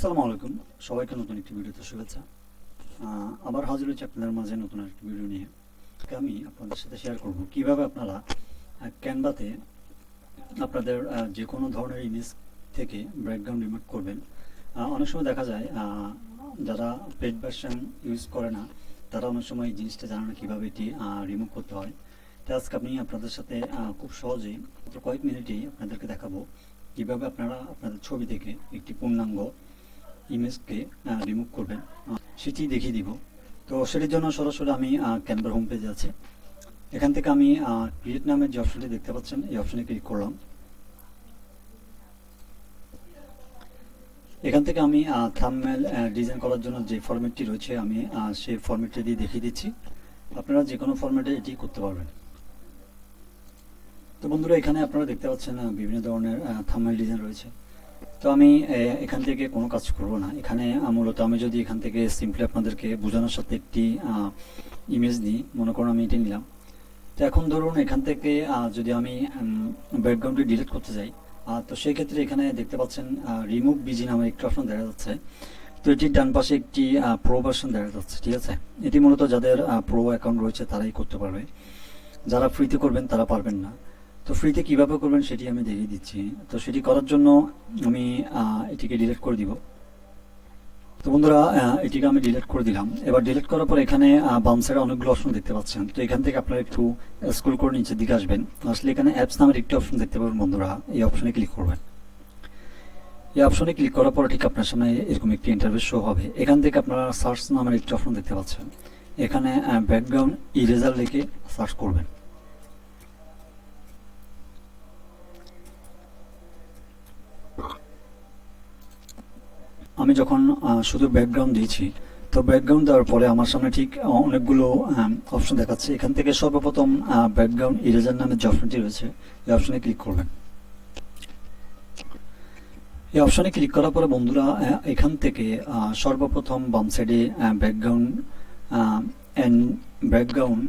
আসসালামু আলাইকুম। সবাইকে নতুন একটি ভিডিওতে শুভেচ্ছা। আবার হাজির হয়েছে আপনাদের মাঝে নতুন একটি ভিডিও নিয়ে। আমি আপনাদের সাথে শেয়ার করব কীভাবে আপনারা ক্যানভাতে আপনাদের যে কোনো ধরনের ইমেজ থেকে ব্যাকগ্রাউন্ড রিমুভ করবেন। অনেক সময় দেখা যায় যারা পেড ভার্সন ইউজ করে না, তারা অনেক সময় এই জিনিসটা জানে না কীভাবে এটি রিমুভ করতে হয়। তো আজকে আমি আপনাদের সাথে খুব সহজেই কয়েক মিনিটেই আপনাদেরকে দেখাবো কীভাবে আপনারা আপনাদের ছবি থেকে একটি পূর্ণাঙ্গ ইমেজকে রিমুভ করবেন। সেটি দেখিয়ে দিব। তো সেটির জন্য সরাসরি আমি ক্যানভার হোম পেজে আছে। এখান থেকে আমি ক্রিয়েট নামের যে অপশনটি দেখতে পাচ্ছেন, এই অপশনে ক্লিক করলাম। এখান থেকে আমি থামমেল ডিজাইন করার জন্য যে ফরম্যাটটি রয়েছে, আমি সেই ফরম্যাটটি দিয়ে দেখিয়ে দিচ্ছি। আপনারা যে কোনো ফরম্যাটে এটি করতে পারবেন। তো বন্ধুরা, এখানে আপনারা দেখতে পাচ্ছেন বিভিন্ন ধরনের থামমেল ডিজাইন রয়েছে। তো আমি এখান থেকে কোনো কাজ করব না। এখানে মূলত আমি যদি এখান থেকে সিম্পলি আপনাদেরকে বোঝানোর সাথে একটি ইমেজ নিই মনে করুন আমি এটি নিলাম। তো এখন ধরুন এখান থেকে যদি আমি ব্যাকগ্রাউন্ডটি ডিলিট করতে যাই তো সেই ক্ষেত্রে এখানে দেখতে পাচ্ছেন রিমুভ বিজি নামের একটি অপশন দেখা যাচ্ছে। তো এটির ডান পাশে একটি প্রো ভার্সন দেখা যাচ্ছে, ঠিক আছে? এটি মূলত যাদের প্রো অ্যাকাউন্ট রয়েছে তারাই করতে পারবে। যারা ফ্রিতে করবেন তারা পারবেন না। তো ফ্রিতে কীভাবে করবেন সেটি আমি দেখিয়ে দিচ্ছি। তো সেটি করার জন্য আমি এটিকে ডিলিট করে দিব। তো বন্ধুরা এটিকে আমি ডিলিট করে দিলাম। এবার ডিলিট করার পর এখানে বাম অনেকগুলো অপশন দেখতে পাচ্ছেন। তো এখান থেকে আপনারা একটু স্ক্রল করে নিচের দিকে আসবেন। আসলে এখানে অ্যাপস নামের একটি অপশন দেখতে পাবেন বন্ধুরা। এই অপশনে ক্লিক করবেন। এই অপশনে ক্লিক করার পর ঠিক আপনার সামনে এরকম একটি ইন্টারভিউ শো হবে। এখান থেকে আপনারা সার্চ নামের একটি অপশন দেখতে পাচ্ছেন। এখানে ব্যাকগ্রাউন্ড ইরেজার লিখে সার্চ করবেন। আমি যখন শুধু ব্যাকগ্রাউন্ড দিয়েছি, তো ব্যাকগ্রাউন্ড দেওয়ার পরে আমার সামনে ঠিক অনেকগুলো অপশন দেখাচ্ছে। এখান থেকে সর্বপ্রথম ব্যাকগ্রাউন্ড ইরেজার নামের যে অপশনটি রয়েছে, এই অপশনে ক্লিক করবেন। এই অপশনে ক্লিক করার পরে বন্ধুরা এখান থেকে সর্বপ্রথম বাম সাইডে ব্যাকগ্রাউন্ড অ্যান্ড ব্যাকগ্রাউন্ড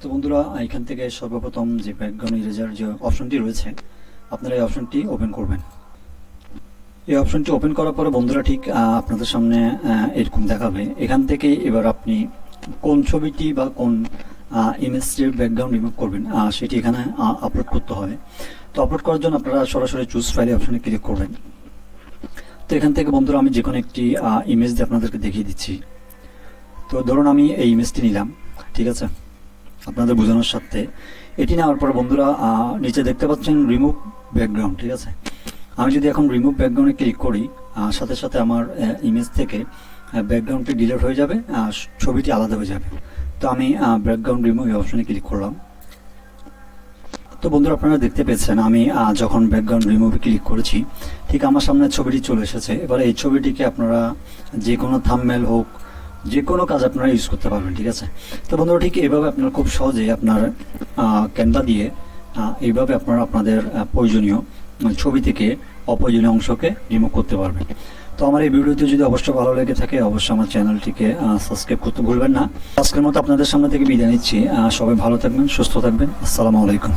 তো বন্ধুরা, এখান থেকে সর্বপ্রথম যে ব্যাকগ্রাউন্ড ইরেজার যে অপশনটি রয়েছে, আপনারা এই অপশনটি ওপেন করবেন। এই অপশনটি ওপেন করার পরে বন্ধুরা ঠিক আপনাদের সামনে এরকম দেখাবে। এখান থেকে এবার আপনি কোন ছবিটি বা কোন ইমেজটির ব্যাকগ্রাউন্ড রিমুভ করবেন সেটি এখানে আপলোড করতে হবে। তো আপলোড করার জন্য আপনারা সরাসরি চুজ ফাইলে অপশনে ক্লিক করবেন। তো এখান থেকে বন্ধুরা আমি যে কোনো একটি ইমেজ দিয়ে আপনাদেরকে দেখিয়ে দিচ্ছি। তো ধরুন আমি এই ইমেজটি নিলাম, ঠিক আছে? আপনাদের বোঝানোর সাথে এটি নেওয়ার পরে বন্ধুরা নিচে দেখতে পাচ্ছেন রিমুভ ব্যাকগ্রাউন্ড ঠিক আছে? আমি যদি এখন রিমুভ ব্যাকগ্রাউন্ডে ক্লিক করি সাথে সাথে আমার ইমেজ থেকে ব্যাকগ্রাউন্ডটি ডিলিট হয়ে যাবে, আর ছবিটি আলাদা হয়ে যাবে। তো আমি ব্যাকগ্রাউন্ড রিমুভ অপশনে ক্লিক করলাম। তো বন্ধুরা, আপনারা দেখতে পেয়েছেন, আমি যখন ব্যাকগ্রাউন্ড রিমুভে ক্লিক করেছি, ঠিক আমার সামনে ছবিটি চলে এসেছে। এবার এই ছবিটিকে আপনারা যে কোনো থামমেল হোক যে কোনো কাজ আপনারা ইউজ করতে পারবেন, ঠিক আছে? তো বন্ধুরা, ঠিক এভাবে আপনারা খুব সহজে আপনার ক্যানভা দিয়ে এইভাবে আপনারা আপনাদের প্রয়োজনীয় ছবি থেকে অপ্রয়োজনীয় অংশকে রিমুভ করতে পারবেন তো আমার এই ভিডিওটি যদি অবশ্যই ভালো লেগে থাকে, অবশ্যই আমার চ্যানেলটিকে সাবস্ক্রাইব করতে ভুলবেন না। আজকের মতো আপনাদের সামনে থেকে বিদায় নিচ্ছি। সবাই ভালো থাকবেন, সুস্থ থাকবেন। আসসালামু আলাইকুম।